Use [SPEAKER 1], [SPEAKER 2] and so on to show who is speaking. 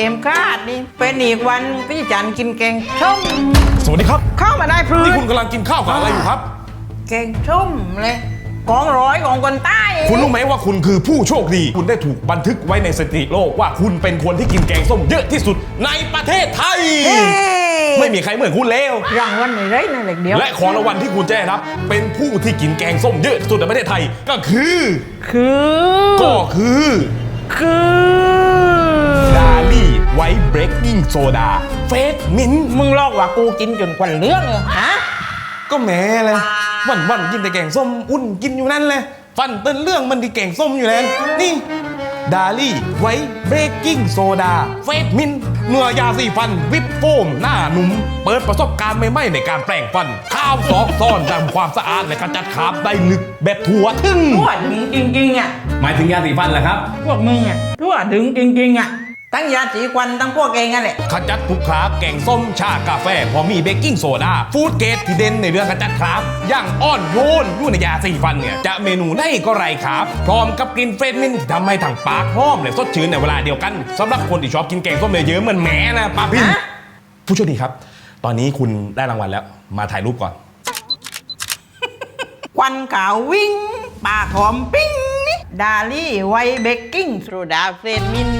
[SPEAKER 1] เอ็มคาดนี่เป็นอีกวันพี่จันกินแกงส้ม
[SPEAKER 2] สวัสดีครับ
[SPEAKER 1] เข้ามาได้พรื
[SPEAKER 2] นี่
[SPEAKER 1] น
[SPEAKER 2] คุณกำลังกินข้าวกับอะไรอยู่ครับ
[SPEAKER 1] แกงส้มเลยของร้อยของคนใต้
[SPEAKER 2] คุณรู้ไหมว่าคุณคือผู้โชคดี คุณได้ถูกบันทึกไว้ในสถิติโลกว่าคุณเป็นคนที่กินแกงส้มเยอะที่สุดในประเทศไทย
[SPEAKER 1] เฮ้
[SPEAKER 2] ไม่มีใครเหมือนคุณแล้ว
[SPEAKER 1] รางวัลไหนไรนั่นเล็กเดียว
[SPEAKER 2] และของรางวัลที่คุณจะได้รับ เป็นผู้ที่กินแกงส้มเยอะที่สุดในประเทศไทย ก็คือ
[SPEAKER 1] คือ
[SPEAKER 2] ก็คือ
[SPEAKER 1] คือ
[SPEAKER 2] โซดา เฟสมิน
[SPEAKER 1] มึงลอกว่ากูกินจนควันเรื่องเลยฮะ
[SPEAKER 2] ก็แหม่เลยวันวันๆกินแต่แกงส้มอุ่นกินอยู่นั่นเลยฟันเต้นเรื่องมันที่แกงส้มอยู่แล้วนี่ดาลี่ไวท์เบรกกิ้งโซดาเฟสมินเนื้อยาสีฟันวิปโฟมหน้าหนุ่ม เปิดประสบการณ์ใหม่ๆในการแปลงฟัน ข้าวซอกซ่อนทำความสะอาดและขจัดคราบได้ลึกแบบทั่วถึง
[SPEAKER 1] ทั่วถึงจริงๆอะ
[SPEAKER 2] หมายถึงยาสีฟันเหรอครับ
[SPEAKER 1] พวกมึงอะทั่วถึงจริงๆอะ ทั้งยาสีควันทั้งพวกเองนั่นแหละ
[SPEAKER 2] ขจัดทุกคราบแกงส้มชากาแฟ พอมีเบกกิ้งโซดาฟู้ดเกรดที่เด่นในเรื่องขจัดคราบอย่างอ่อนโยนอยู่ในยาสีฟันเนี่ย จะเมนูไหนก็ไรครับ พร้อมกับกลิ่นเฟรชมินที่ทำให้ทางปากหอมและสดชื่นในเวลาเดียวกันสำหรับคนที่ชอบกินแกงส้มเยอะๆเหมือนแหมนะป้าพิม
[SPEAKER 1] ฮะ
[SPEAKER 2] ผู้โชคดีครับ ตอนนี้คุณได้รางวัลแล้ว มาถ่ายรูปก่อน
[SPEAKER 1] ควันขาววิ่งปากหอมปิ้งนี่ดาลี่ไวท์เบกกิ้งโซดาเฟรนมิน